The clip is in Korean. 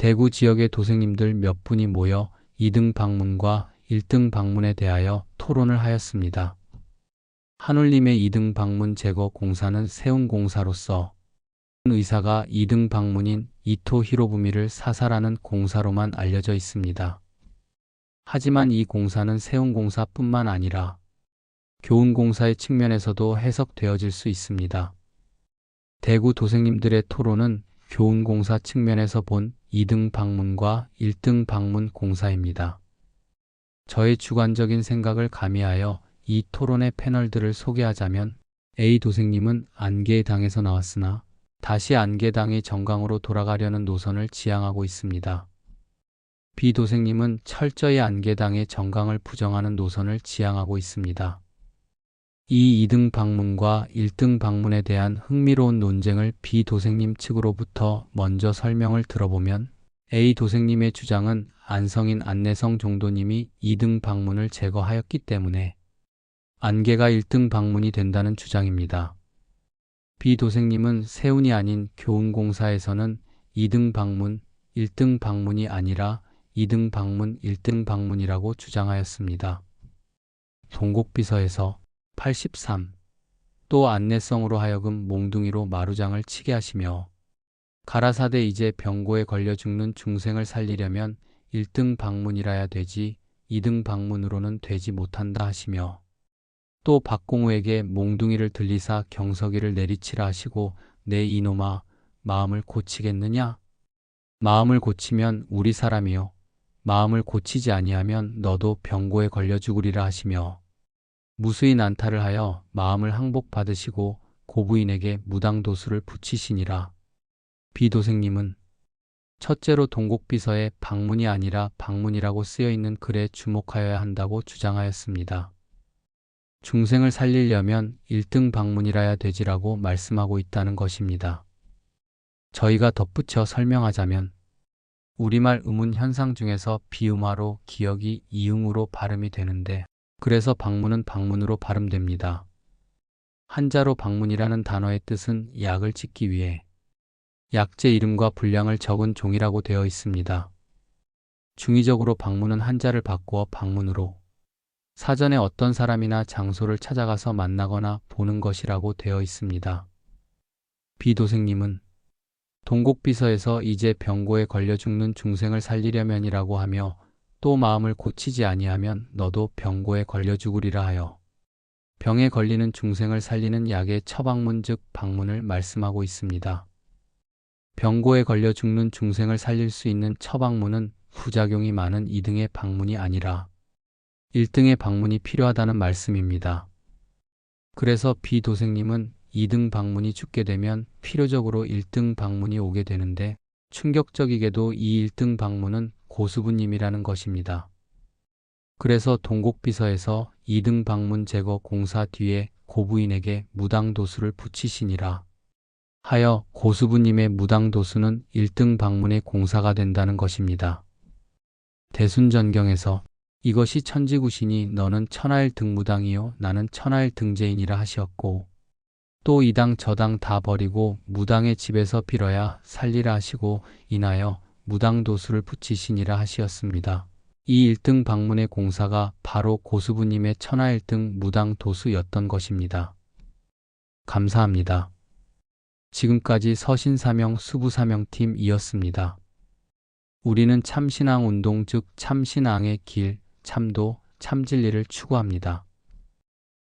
대구 지역의 도생님들 몇 분이 모여 2등 방문과 1등 방문에 대하여 토론을 하였습니다. 한울림의 2등 방문 제거 공사는 세운 공사로서 의사가 2등 방문인 이토 히로부미를 사살하는 공사로만 알려져 있습니다. 하지만 이 공사는 세운 공사뿐만 아니라 교훈 공사의 측면에서도 해석되어질 수 있습니다. 대구 도생님들의 토론은 교훈 공사 측면에서 본 2등 방문과 1등 방문 공사입니다. 저의 주관적인 생각을 가미하여 이 토론의 패널들을 소개하자면 A 도생님은 안개당에서 나왔으나 다시 안개당의 정강으로 돌아가려는 노선을 지향하고 있습니다. B 도생님은 철저히 안개당의 정강을 부정하는 노선을 지향하고 있습니다. 이 2등 방문과 1등 방문에 대한 흥미로운 논쟁을 B 도생님 측으로부터 먼저 설명을 들어보면 A 도생님의 주장은 안성인 안내성 종도님이 2등 방문을 제거하였기 때문에 안개가 1등 방문이 된다는 주장입니다. B 도생님은 세운이 아닌 교훈공사에서는 2등 방문, 1등 방문이 아니라 2등 방문, 1등 방문이라고 주장하였습니다. 동곡비서에서 83. 또 안내성으로 하여금 몽둥이로 마루장을 치게 하시며 가라사대 이제 병고에 걸려 죽는 중생을 살리려면 1등 방문이라야 되지 2등 방문으로는 되지 못한다 하시며 또 박공우에게 몽둥이를 들리사 경석이를 내리치라 하시고 내 이놈아 마음을 고치겠느냐? 마음을 고치면 우리 사람이요 마음을 고치지 아니하면 너도 병고에 걸려 죽으리라 하시며 무수히 난타를 하여 마음을 항복받으시고 고부인에게 무당도수를 붙이시니라. 비도생님은 첫째로 동곡비서에 방문이 아니라 방문이라고 쓰여 있는 글에 주목하여야 한다고 주장하였습니다. 중생을 살리려면 1등 방문이라야 되지라고 말씀하고 있다는 것입니다. 저희가 덧붙여 설명하자면 우리말 음운 현상 중에서 비음화로 기억이 이응으로 발음이 되는데 그래서 방문은 방문으로 발음됩니다. 한자로 방문이라는 단어의 뜻은 약을 찍기 위해 약재 이름과 분량을 적은 종이라고 되어 있습니다. 중의적으로 방문은 한자를 바꾸어 방문으로 사전에 어떤 사람이나 장소를 찾아가서 만나거나 보는 것이라고 되어 있습니다. 비도생님은 동곡비서에서 이제 병고에 걸려 죽는 중생을 살리려면이라고 하며 또 마음을 고치지 아니하면 너도 병고에 걸려 죽으리라 하여 병에 걸리는 중생을 살리는 약의 처방문 즉 방문을 말씀하고 있습니다. 병고에 걸려 죽는 중생을 살릴 수 있는 처방문은 부작용이 많은 2등의 방문이 아니라 1등의 방문이 필요하다는 말씀입니다. 그래서 비도생님은 2등 방문이 죽게 되면 필요적으로 1등 방문이 오게 되는데 충격적이게도 이 1등 방문은 고수부님이라는 것입니다. 그래서 동곡비서에서 2등 방문 제거 공사 뒤에 고부인에게 무당도수를 붙이시니라 하여 고수부님의 무당도수는 1등 방문의 공사가 된다는 것입니다. 대순전경에서 이것이 천지구신이 너는 천하일 등무당이요 나는 천하일 등재인이라 하시었고 또 이당 저당 다 버리고 무당의 집에서 빌어야 살리라 하시고 인하여 무당도수를 붙이시니라 하시었습니다. 이 1등 방문의 공사가 바로 고수부님의 천하 1등 무당도수였던 것입니다. 감사합니다. 지금까지 서신사명 수부사명팀이었습니다. 우리는 참신앙 운동 즉 참신앙의 길, 참도, 참진리를 추구합니다.